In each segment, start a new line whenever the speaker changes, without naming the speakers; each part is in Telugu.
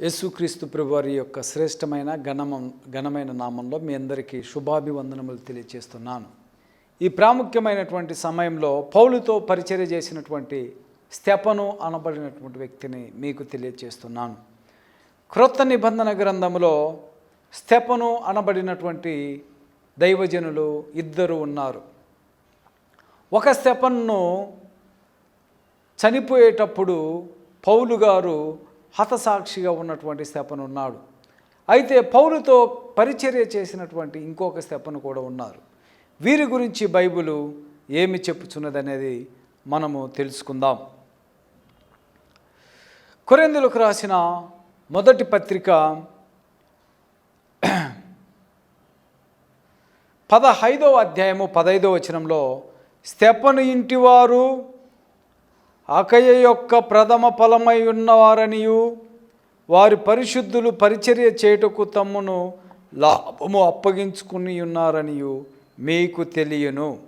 యేసుక్రీస్తు ప్రభువారి యొక్క శ్రేష్టమైన ఘనమం ఘనమైన నామంలో మీ అందరికీ శుభాభివందనములు తెలియజేస్తున్నాను ఈ ప్రాముఖ్యమైనటువంటి సమయంలో పౌలుతో పరిచర్య చేసినటువంటి స్తెపను అనబడినటువంటి వ్యక్తిని మీకు తెలియజేస్తున్నాను క్రొత్త నిబంధన గ్రంథములో స్తెపను అనబడినటువంటి దైవజనులు ఇద్దరు ఉన్నారు. ఒక స్తెపన్ను చనిపోయేటప్పుడు పౌలు గారు హతసాక్షిగా ఉన్నటువంటి స్తెపను ఉన్నాడు. అయితే పౌలుతో పరిచర్య చేసినటువంటి ఇంకొక స్తెపను కూడా ఉన్నారు. వీరి గురించి బైబిలు ఏమి చెప్పుచున్నదనేది మనము తెలుసుకుందాం. కొరెందులకు రాసిన మొదటి పత్రిక పదహైదవ అధ్యాయము పదైదవ వచనంలో స్తెపను ఇంటివారు అకయ యొక్క ప్రథమ ఫలమై ఉన్నవారనియు వారి పరిశుద్ధులు పరిచర్య చేయుటకు తమ్మును లాభము అప్పగించుకుని ఉన్నారనియు మీకు తెలియను.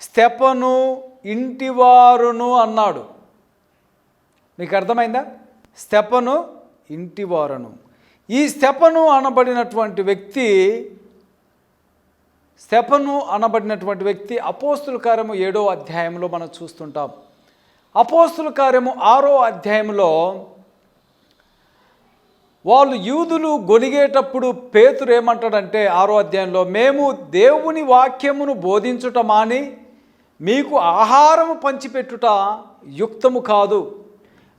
స్తెపను ఇంటివారును అన్నాడు. మీకు అర్థమైందా? స్తెపను ఇంటివారును. ఈ స్తెపను అనబడినటువంటి వ్యక్తి స్తెపను అనబడినటువంటి వ్యక్తి అపోస్తుల కార్యము ఏడో అధ్యాయంలో మనం చూస్తుంటాం. అపోస్తుల కార్యము ఆరో అధ్యాయంలో వాళ్ళు యూదులు గొనిగేటప్పుడు పేతురు ఏమంటాడంటే ఆరో అధ్యాయంలో మేము దేవుని వాక్యమును బోధించుట మాని మీకు ఆహారము పంచిపెట్టుట యుక్తము కాదు.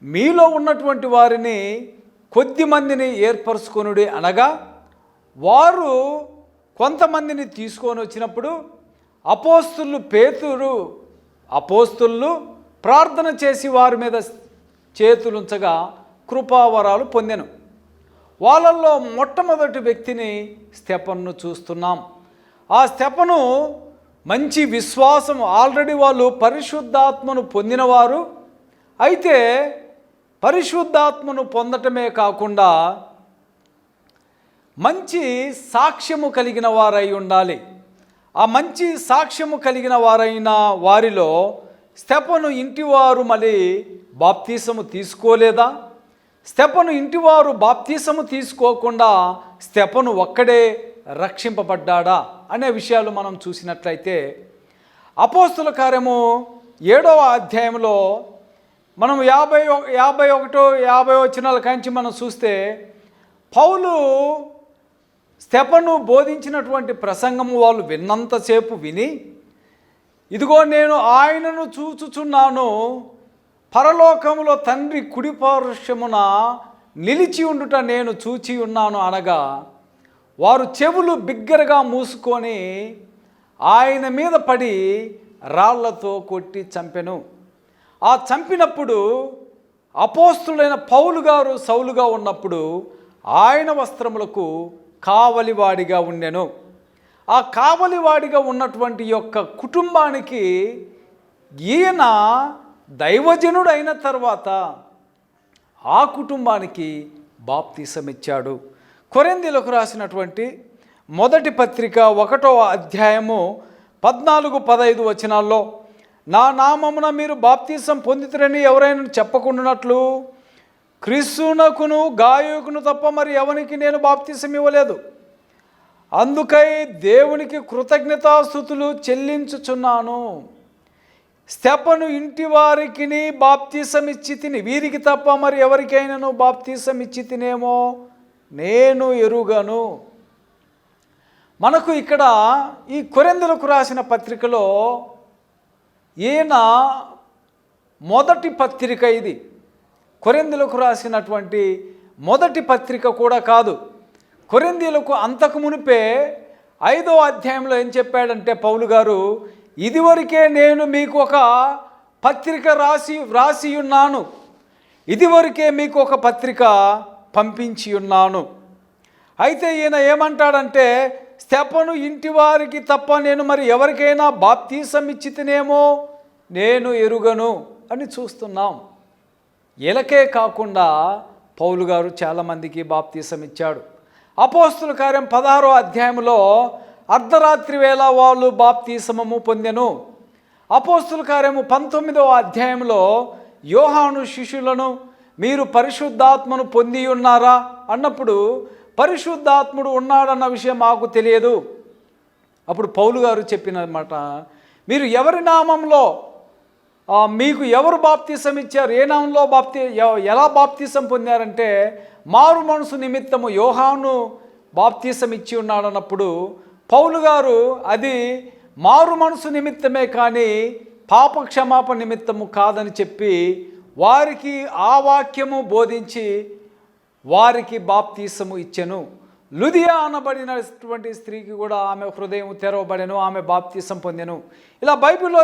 మీలో ఉన్నటువంటి వారిని కొద్ది మందిని ఏర్పరచుకొనుడి అనగా వారు కొంతమందిని తీసుకొని వచ్చినప్పుడు అపోస్తులు పేతురు అపోస్తులు ప్రార్థన చేసి వారి మీద చేతులుంచగా కృపావరాలు పొందెను. వాళ్ళల్లో మొట్టమొదటి వ్యక్తిని స్తెపన్ను చూస్తున్నాం. ఆ స్తెపను మంచి విశ్వాసం ఆల్రెడీ వాళ్ళు పరిశుద్ధాత్మను పొందినవారు. అయితే పరిశుద్ధాత్మను పొందటమే కాకుండా మంచి సాక్ష్యము కలిగిన వారై ఉండాలి. ఆ మంచి సాక్ష్యము కలిగిన వారైన వారిలో స్తెపను ఇంటివారు మళ్ళీ బాప్తీసము తీసుకోలేదా? స్తెపను ఇంటివారు బాప్తీసము తీసుకోకుండా స్తెపను ఒక్కడే రక్షింపబడ్డాడా? అనే విషయాలు మనం చూసినట్లయితే అపోస్తుల కార్యము ఏడవ అధ్యాయంలో మనం యాభై యాభై ఒకటో యాభై వచ్చినాల కాంచి మనం చూస్తే పౌలు స్తెపను బోధించినటువంటి ప్రసంగము వాళ్ళు విన్నంతసేపు విని ఇదిగో నేను ఆయనను చూచుచున్నాను. పరలోకములో తండ్రి కుడి నిలిచి ఉండుట నేను చూచి ఉన్నాను అనగా వారు చెవులు బిగ్గరగా మూసుకొని ఆయన మీద పడి రాళ్ళతో కొట్టి చంపెను. ఆ చంపినప్పుడు అపోస్తులైన పౌలు గారు సౌలుగా ఉన్నప్పుడు ఆయన వస్త్రములకు కావలివాడిగా ఉండెను. ఆ కావలివాడిగా ఉన్నటువంటి యొక్క కుటుంబానికి ఈయన దైవజనుడు అయిన తర్వాత ఆ కుటుంబానికి బాప్తీసమిచ్చాడు. కొరిందీలకు రాసినటువంటి మొదటి పత్రిక ఒకటో అధ్యాయము పద్నాలుగు పదైదు వచనాల్లో నా నామమున మీరు బాప్తీసం పొందితురని ఎవరైనా చెప్పకుండానట్లు? క్రీస్తునకును గాయకును తప్ప మరి ఎవనికి నేను బాప్తీసం ఇవ్వలేదు అందుకై దేవునికి కృతజ్ఞతాస్థుతులు చెల్లించుచున్నాను. స్తెపను ఇంటి వారికి బాప్తీసం ఇచ్చి తిని వీరికి తప్ప మరి ఎవరికైనాను బాప్తీసం ఇచ్చి తినేమో నేను ఎరుగను. మనకు ఇక్కడ ఈ కొరెందులకు రాసిన పత్రికలో ఈయన మొదటి పత్రిక ఇది. కొరెందులకు రాసినటువంటి మొదటి పత్రిక కూడా కాదు. కొరిందీలకు అంతకు మునిపే ఐదో అధ్యాయంలో ఏం చెప్పాడంటే పౌలు గారు ఇదివరకే నేను మీకు ఒక పత్రిక రాసి వ్రాసి ఉన్నాను. ఇదివరకే మీకు ఒక పత్రిక పంపించి ఉన్నాను. అయితే ఈయన ఏమంటాడంటే స్తెపను ఇంటి వారికి తప్ప నేను మరి ఎవరికైనా బాప్తీసం ఇచ్చితేనేమో నేను ఎరుగను అని చూస్తున్నాం. ఇలకే కాకుండా పౌలు గారు చాలామందికి బాప్తీసం ఇచ్చాడు. అపోస్తుల కార్యం పదహారో అధ్యాయంలో అర్ధరాత్రి వేళ వాళ్ళు బాప్తీసమము పొందెను. అపోస్తుల కార్యము పంతొమ్మిదవ అధ్యాయంలో యోహాను శిష్యులను మీరు పరిశుద్ధాత్మను పొంది ఉన్నారా? అన్నప్పుడు పరిశుద్ధాత్ముడు ఉన్నాడన్న విషయం మాకు తెలియదు. అప్పుడు పౌలు గారు చెప్పినమాట మీరు ఎవరి నామంలో మీకు ఎవరు బాప్తీసం ఇచ్చారు? ఏ నామంలో బాప్తి ఎలా బాప్తీసం పొందారంటే మారు మనసు నిమిత్తము యోహాను బాప్తీసం ఇచ్చి ఉన్నాడన్నప్పుడు పౌలు గారు అది మారు మనసు నిమిత్తమే కానీ పాప క్షమాపణ నిమిత్తము కాదని చెప్పి వారికి ఆ వాక్యము బోధించి వారికి బాప్తీసము ఇచ్చెను. లుదియా అనబడినటువంటి స్త్రీకి కూడా ఆమె హృదయం తెరవబడెను ఆమె బాప్తీసం పొందెను. ఇలా బైబిల్లో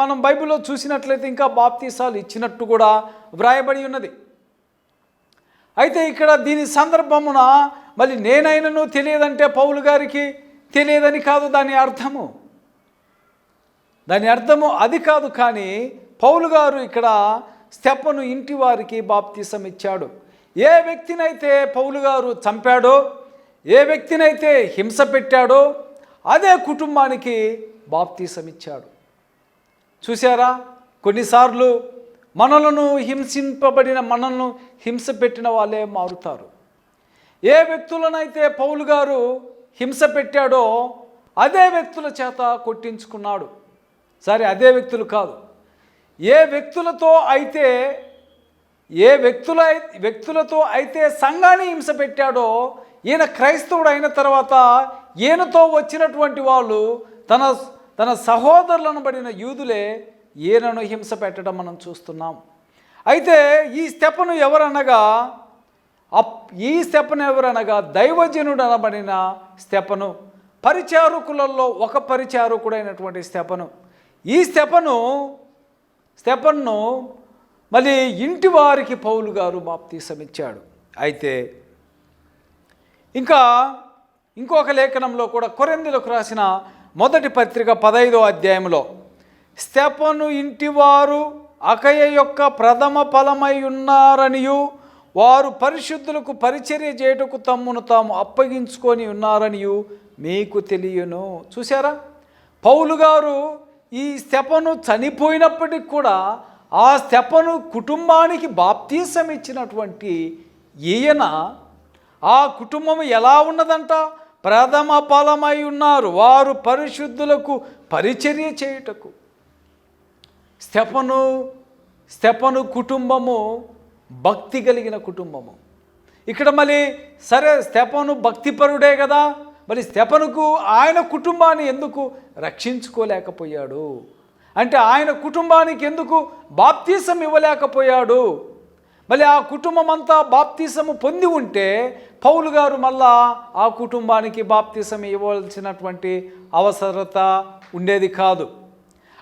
మనం బైబిల్లో చూసినట్లయితే ఇంకా బాప్తీసాలు ఇచ్చినట్టు కూడా వ్రాయబడి ఉన్నది. అయితే ఇక్కడ దీని సందర్భమున మళ్ళీ నేనైనను తెలియదంటే పౌలు గారికి తెలియదని కాదు దాని అర్థము. దాని అర్థము అది కాదు కానీ పౌలు గారు ఇక్కడ స్టెప్పను ఇంటి వారికి బాప్తీసం ఇచ్చాడు. ఏ వ్యక్తినైతే పౌలు గారు చంపాడో ఏ వ్యక్తినైతే హింస పెట్టాడో అదే కుటుంబానికి బాప్తీసం ఇచ్చాడు చూసారా కొన్నిసార్లు మనలను హింసింపబడిన మనల్ని హింస పెట్టిన వాళ్ళే మారుతారు. ఏ వ్యక్తులనైతే పౌలు గారు హింస పెట్టాడో అదే వ్యక్తుల చేత కొట్టించుకున్నాడు. సరే అదే వ్యక్తులు కాదు. ఏ వ్యక్తులతో అయితే ఏ వ్యక్తుల వ్యక్తులతో అయితే సంఘాన్ని హింస పెట్టాడో ఈయన క్రైస్తవుడు అయిన తర్వాత ఈయనతో వచ్చినటువంటి వాళ్ళు తన తన సహోదరులను పడిన యూదులే ఈయనను హింస పెట్టడం మనం చూస్తున్నాం. అయితే ఈ స్టెపను ఎవరనగా అప్ ఈ స్టెపను ఎవరనగా దైవజనుడు అనబడిన స్టెపను పరిచారకులలో ఒక పరిచారకుడైనటువంటి స్టెపను ఈ స్టెపను స్టెపన్ను మళ్ళీ ఇంటి వారికి పౌలు గారు బాప్తీసమిచ్చాడు. అయితే ఇంకా ఇంకొక లేఖనంలో కూడా కొరెందులకు రాసిన మొదటి పత్రిక పదైదో అధ్యాయంలో స్తెపను ఇంటివారు అకయ యొక్క ప్రథమ ఫలమై ఉన్నారనియు వారు పరిశుద్ధులకు పరిచర్య చేయుటకు తమ్మును తాము అప్పగించుకొని ఉన్నారనియు మీకు తెలియను. చూసారా పౌలు గారు ఈ స్తెపను చనిపోయినప్పటికి కూడా ఆ స్తెపను కుటుంబానికి బాప్తీసం ఇచ్చినటువంటి ఈయన ఆ కుటుంబం ఎలా ఉన్నదంట? ప్రథమ ఫలమై ఉన్నారు వారు పరిశుద్ధులకు పరిచర్య చేయుటకు. స్తెపను స్తెపను కుటుంబము భక్తి కలిగిన కుటుంబము. ఇక్కడ మళ్ళీ సరే స్తెపను భక్తిపరుడే కదా మరి స్తెపనుకు ఆయన కుటుంబాన్ని ఎందుకు రక్షించుకోలేకపోయాడు? అంటే ఆయన కుటుంబానికి ఎందుకు బాప్తీసం ఇవ్వలేకపోయాడు? మళ్ళీ ఆ కుటుంబం అంతా బాప్తీసము పొంది ఉంటే పౌలు గారు మళ్ళా ఆ కుటుంబానికి బాప్తీసం ఇవ్వాల్సినటువంటి అవసరత ఉండేది కాదు.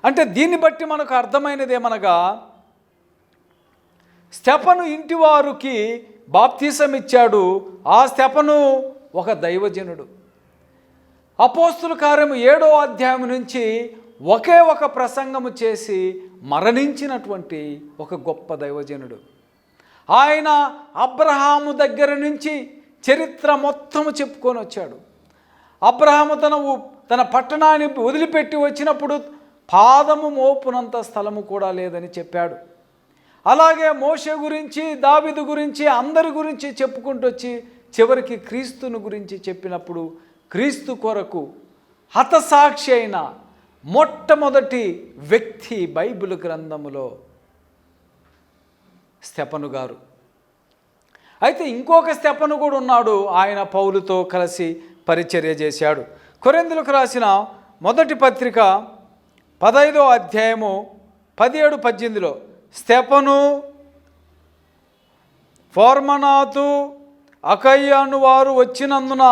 అంటే దీన్ని బట్టి మనకు అర్థమైనది ఏమనగా స్టెపను ఇంటి వారికి బాప్తీసం ఇచ్చాడు ఆ స్టెపను ఒక దైవజనుడు. అపోస్తుల కార్యము ఏడో అధ్యాయం నుంచి ఒకే ఒక ప్రసంగము చేసి మరణించినటువంటి ఒక గొప్ప దైవజనుడు. ఆయన అబ్రహాము దగ్గర నుంచి చరిత్ర మొత్తము చెప్పుకొని వచ్చాడు. అబ్రహాము తన తన పట్టణాన్ని వదిలిపెట్టి వచ్చినప్పుడు పాదము మోపునంత స్థలము కూడా లేదని చెప్పాడు. అలాగే మోషే గురించి దావిదు గురించి అందరి గురించి చెప్పుకుంటూ వచ్చి చివరికి క్రీస్తుని గురించి చెప్పినప్పుడు క్రీస్తు కొరకు హతసాక్షి అయిన మొట్టమొదటి వ్యక్తి బైబిల్ గ్రంథములో స్టెపను గారు. అయితే ఇంకొక స్టెపను కూడా ఉన్నాడు ఆయన పౌలుతో కలిసి పరిచర్య చేశాడు. కొరెందులకు రాసిన మొదటి పత్రిక పదైదో అధ్యాయము పదిహేడు పద్దెనిమిదిలో స్టెపను ఫోర్మనాతు అకయ్యను వారు వచ్చినందున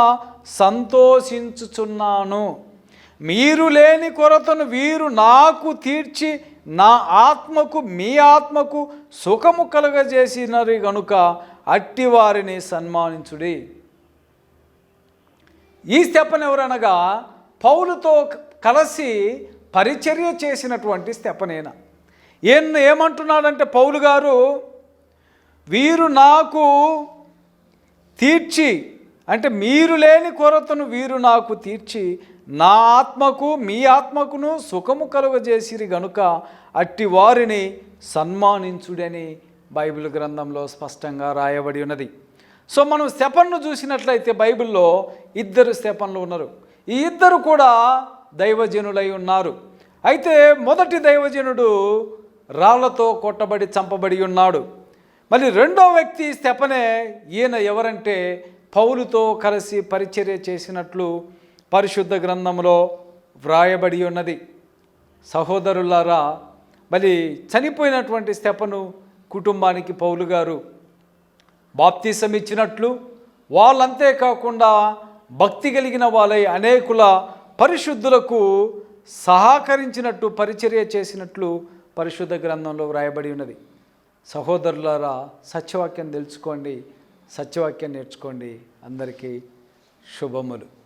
సంతోషించుచున్నాను. మీరు లేని కొరతను వీరు నాకు తీర్చి నా ఆత్మకు మీ ఆత్మకు సుఖము కలుగజేసినరి గనుక అట్టి వారిని సన్మానించుడి. ఈ స్టెపన్ ఎవరనగా పౌలుతో కలిసి పరిచర్య చేసినటువంటి స్తెపనేన ఏం ఏమంటున్నాడంటే పౌలు గారు వీరు నాకు తీర్చి అంటే మీరు లేని కొరతను వీరు నాకు తీర్చి నా ఆత్మకు మీ ఆత్మకును సుఖము కలుగజేసిరి గనుక అట్టి వారిని సన్మానించుడని బైబిల్ గ్రంథంలో స్పష్టంగా రాయబడి ఉన్నది. సో మనం శపన్ను చూసినట్లయితే బైబిల్లో ఇద్దరు శపన్లు ఉన్నారు. ఈ ఇద్దరు కూడా దైవజనులై ఉన్నారు. అయితే మొదటి దైవజనుడు రాళ్ళతో కొట్టబడి చంపబడి ఉన్నాడు. మళ్ళీ రెండో వ్యక్తి శపనే ఈయన ఎవరంటే పౌలుతో కలిసి పరిచర్య చేసినట్లు పరిశుద్ధ గ్రంథంలో వ్రాయబడి ఉన్నది. సహోదరులారా మరి చనిపోయినటువంటి స్టెపను కుటుంబానికి పౌలు గారు బాప్తీసం ఇచ్చినట్లు వాళ్ళంతే కాకుండా భక్తి కలిగిన వాళ్ళై అనేకుల పరిశుద్ధులకు సహకరించినట్టు పరిచర్య చేసినట్లు పరిశుద్ధ గ్రంథంలో వ్రాయబడి ఉన్నది. సహోదరులారా సత్యవాక్యం తెలుసుకోండి సత్యవాక్యం నేర్చుకోండి. అందరికీ శుభములు.